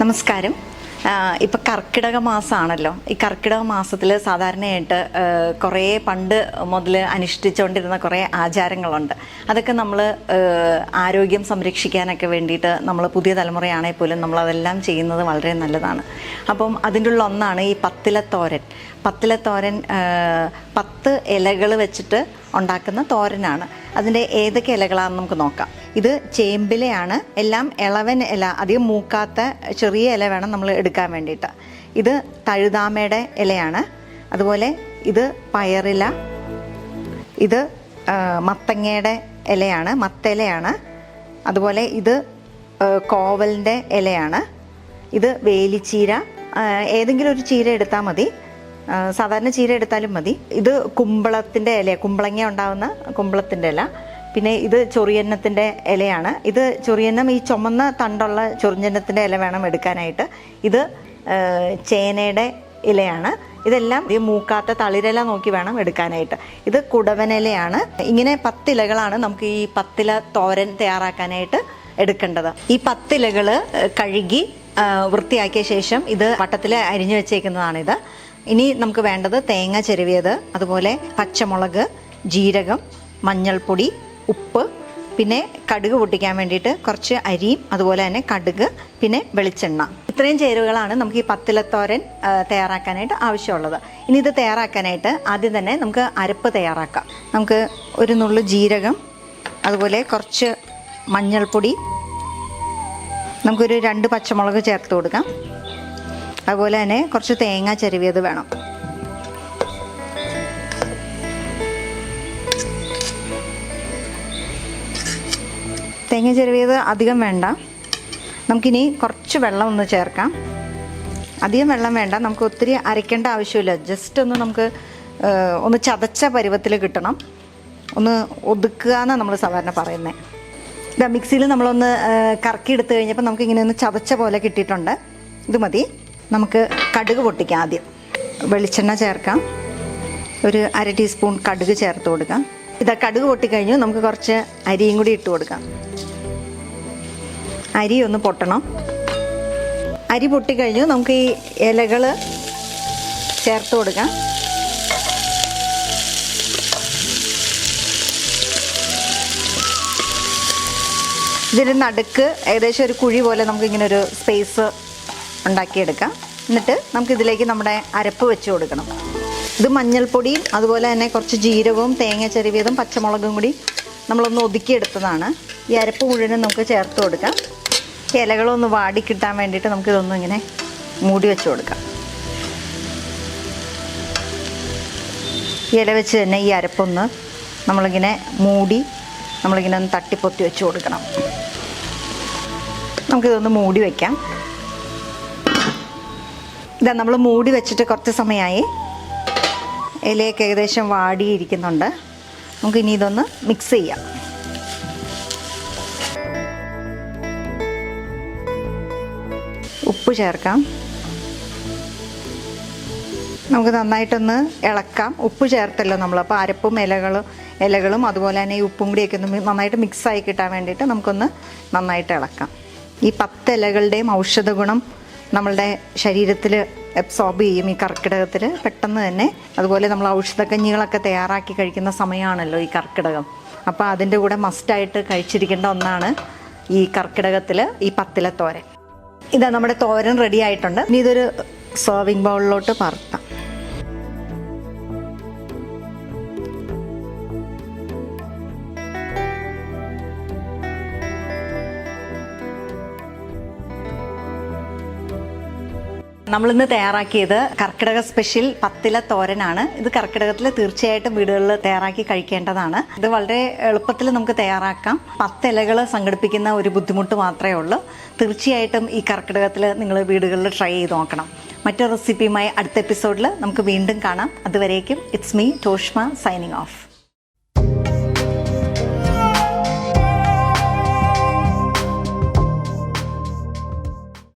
നമസ്കാരം. ഇപ്പം കർക്കിടക മാസമാണല്ലോ ഈ കർക്കിടക മാസത്തിൽ സാധാരണയായിട്ട് കുറേ പണ്ട് മുതൽ അനുഷ്ഠിച്ചുകൊണ്ടിരുന്ന കുറേ ആചാരങ്ങളുണ്ട്. അതൊക്കെ നമ്മൾ ആരോഗ്യം സംരക്ഷിക്കാനൊക്കെ വേണ്ടിയിട്ട് നമ്മൾ പുതിയ തലമുറയാണെങ്കിൽ പോലും നമ്മളതെല്ലാം ചെയ്യുന്നത് വളരെ നല്ലതാണ്. അപ്പം അതിന്റെ ഉള്ള ഒന്നാണ് ഈ പത്തിലത്തോരൻ. പത്തിലത്തോരൻ പത്ത് ഇലകൾ വെച്ചിട്ട് ഉണ്ടാക്കുന്ന തോരനാണ്. അതിന്റെ ഏതൊക്കെ ഇലകളാണെന്ന് നമുക്ക് നോക്കാം. ഇത് ചേമ്പിലയാണ്. എല്ലാം ഇളവൻ ഇല അധികം മൂക്കാത്ത ചെറിയ ഇല വേണം നമ്മൾ എടുക്കാൻ വേണ്ടിയിട്ട്. ഇത് തഴുതാമയുടെ ഇലയാണ്. അതുപോലെ ഇത് പയറില. ഇത് മത്തങ്ങയുടെ ഇലയാണ് മത്തയിലയാണ്. അതുപോലെ ഇത് കോവലിന്റെ ഇലയാണ്. ഇത് വേലിച്ചീര. ഏതെങ്കിലും ഒരു ചീര എടുത്താൽ മതി. സാധാരണ ചീര എടുത്താലും മതി. ഇത് കുമ്പളത്തിന്റെ ഇല കുമ്പളങ്ങ ഉണ്ടാവുന്ന കുമ്പളത്തിന്റെ ഇല. പിന്നെ ഇത് ചൊറിയന്നത്തിന്റെ ഇലയാണ്. ഇത് ചൊറിയന്നം ഈ ചുമന്ന തണ്ടുള്ള ചൊറിഞ്ഞന്നത്തിന്റെ ഇല വേണം എടുക്കാനായിട്ട്. ഇത് ചേനയുടെ ഇലയാണ്. ഇതെല്ലാം ഈ മൂക്കാത്ത തളിരില നോക്കി വേണം എടുക്കാനായിട്ട്. ഇത് കുടവനിലയാണ് ഇങ്ങനെ പത്തിലകളാണ് നമുക്ക് ഈ പത്തില തോരൻ തയ്യാറാക്കാനായിട്ട് എടുക്കേണ്ടത്. ഈ പത്തിലകൾ കഴുകി വൃത്തിയാക്കിയ ശേഷം ഇത് വട്ടത്തിൽ അരിഞ്ഞു വെച്ചേക്കുന്നതാണിത്. ഇനി നമുക്ക് വേണ്ടത് തേങ്ങ ചെരുവിയത് അതുപോലെ പച്ചമുളക് ജീരകം മഞ്ഞൾപ്പൊടി ഉപ്പ് പിന്നെ കടുക് പൊട്ടിക്കാൻ വേണ്ടിയിട്ട് കുറച്ച് അരിയും അതുപോലെ തന്നെ കടുക് പിന്നെ വെളിച്ചെണ്ണ. ഇത്രയും ചേരുവകളാണ് നമുക്ക് ഈ പത്തിലത്തോരൻ തയ്യാറാക്കാനായിട്ട് ആവശ്യമുള്ളത്. ഇനി ഇത് തയ്യാറാക്കാനായിട്ട് ആദ്യം തന്നെ നമുക്ക് അരപ്പ് തയ്യാറാക്കാം. നമുക്ക് ഒരു നുള്ളു ജീരകം അതുപോലെ കുറച്ച് മഞ്ഞൾപ്പൊടി നമുക്കൊരു രണ്ട് പച്ചമുളക് ചേർത്ത് കൊടുക്കാം. അതുപോലെ തന്നെ കുറച്ച് തേങ്ങ ചെരുവിയത് വേണം. തേങ്ങ ചെരുവിയത് അധികം വേണ്ട. നമുക്കിനി കുറച്ച് വെള്ളം ഒന്ന് ചേർക്കാം. അധികം വെള്ളം വേണ്ട. നമുക്ക് ഒത്തിരി അരയ്ക്കേണ്ട ആവശ്യമില്ല. ജസ്റ്റ് ഒന്ന് നമുക്ക് ഒന്ന് ചതച്ച പരുവത്തിൽ കിട്ടണം. ഒന്ന് ഒതുക്കുക എന്നാണ് നമ്മൾ സാധാരണ പറയുന്നത് ഇതാ മിക്സിയിൽ നമ്മളൊന്ന് കറക്കി എടുത്തു കഴിഞ്ഞപ്പോൾ നമുക്ക് ഇങ്ങനെ ഒന്ന് ചതച്ച പോലെ കിട്ടിയിട്ടുണ്ട്. ഇത് മതി. നമുക്ക് കടുക് പൊട്ടിക്കാം ആദ്യം. വെളിച്ചെണ്ണ ചേർക്കാം. ഒരു അര ടീസ്പൂൺ കടുക് ചേർത്ത് കൊടുക്കാം. ഇതാ കടുക് പൊട്ടിക്കഴിഞ്ഞു. നമുക്ക് കുറച്ച് അരിയും കൂടി ഇട്ട് കൊടുക്കാം. അരി ഒന്ന് പൊട്ടണം. അരി പൊട്ടിക്കഴിഞ്ഞു. നമുക്ക് ഈ ഇലകൾ ചേർത്ത് കൊടുക്കാം. ഇതിന്റെ നടുക്ക് ഏകദേശം ഒരു കുഴി പോലെ നമുക്ക് ഇങ്ങനെ ഒരു സ്പേസ് ഉണ്ടാക്കിയെടുക്കാം. എന്നിട്ട് നമുക്കിതിലേക്ക് നമ്മുടെ അരപ്പ് വെച്ച് കൊടുക്കണം. ഇത് മഞ്ഞൾപ്പൊടിയും അതുപോലെ തന്നെ കുറച്ച് ജീരകവും തേങ്ങ ചെരുവിയതും പച്ചമുളകും കൂടി നമ്മളൊന്ന് ഒതുക്കിയെടുത്തതാണ്. ഈ അരപ്പ് മുഴുവനും നമുക്ക് ചേർത്ത് കൊടുക്കാം. ഇലകളൊന്ന് വാടി കിട്ടാൻ വേണ്ടിയിട്ട് നമുക്കിതൊന്നും ഇങ്ങനെ മൂടി വെച്ച് കൊടുക്കാം. ഇല വെച്ച് തന്നെ ഈ അരപ്പൊന്ന് നമ്മളിങ്ങനെ മൂടി നമ്മളിങ്ങനെ ഒന്ന് തട്ടിപ്പൊത്തി വെച്ച് കൊടുക്കണം. നമുക്കിതൊന്ന് മൂടി വയ്ക്കാം ഇതാ നമ്മൾ മൂടി വെച്ചിട്ട് കുറച്ച് സമയമായി ഇലയൊക്കെ ഏകദേശം വാടിയിരിക്കുന്നുണ്ട്. നമുക്ക് ഇനി ഇതൊന്ന് മിക്സ് ചെയ്യാം. ഉപ്പ് ചേർക്കാം. നമുക്ക് നന്നായിട്ടൊന്ന് ഇളക്കാം. ഉപ്പ് ചേർത്തല്ലോ നമ്മൾ അപ്പോൾ അരപ്പും ഇലകളും ഇലകളും അതുപോലെ തന്നെ ഈ ഉപ്പും കൂടിയൊക്കെ ഒന്ന് നന്നായിട്ട് മിക്സായി കിട്ടാൻ വേണ്ടിയിട്ട് നമുക്കൊന്ന് നന്നായിട്ട് ഇളക്കാം. ഈ പത്ത് ഇലകളുടെയും ഔഷധ ഗുണം നമ്മളുടെ ശരീരത്തിൽ അബ്സോർബ് ചെയ്യും ഈ കർക്കിടകത്തിൽ പെട്ടെന്ന് തന്നെ. അതുപോലെ നമ്മൾ ഔഷധക്കഞ്ഞികളൊക്കെ തയ്യാറാക്കി കഴിക്കുന്ന സമയമാണല്ലോ ഈ കർക്കിടകം. അപ്പോൾ അതിന്റെ കൂടെ മസ്റ്റായിട്ട് കഴിച്ചിരിക്കേണ്ട ഒന്നാണ് ഈ കർക്കിടകത്തിൽ ഈ പത്തിലത്തോരൻ ഇതാ നമ്മുടെ തോരൻ റെഡി ആയിട്ടുണ്ട്. ഇനി ഇതൊരു സെർവിങ് ബൗളിലോട്ട് പകർത്താം നമ്മളിന്ന് തയ്യാറാക്കിയത് കർക്കിടക സ്പെഷ്യൽ പത്തില തോരനാണ്. ഇത് കർക്കിടകത്തിൽ തീർച്ചയായിട്ടും വീടുകളിൽ തയ്യാറാക്കി കഴിക്കേണ്ടതാണ്. ഇത് വളരെ എളുപ്പത്തിൽ നമുക്ക് തയ്യാറാക്കാം. പത്തിലകൾ സംഘടിപ്പിക്കുന്ന ഒരു ബുദ്ധിമുട്ട് മാത്രമേ ഉള്ളൂ. തീർച്ചയായിട്ടും ഈ കർക്കിടകത്തിൽ നിങ്ങൾ വീടുകളിൽ ട്രൈ ചെയ്ത് നോക്കണം. മറ്റൊരു റെസിപ്പിയുമായി അടുത്ത എപ്പിസോഡിൽ നമുക്ക് വീണ്ടും കാണാം. അതുവരേക്കും it's me Toshma signing off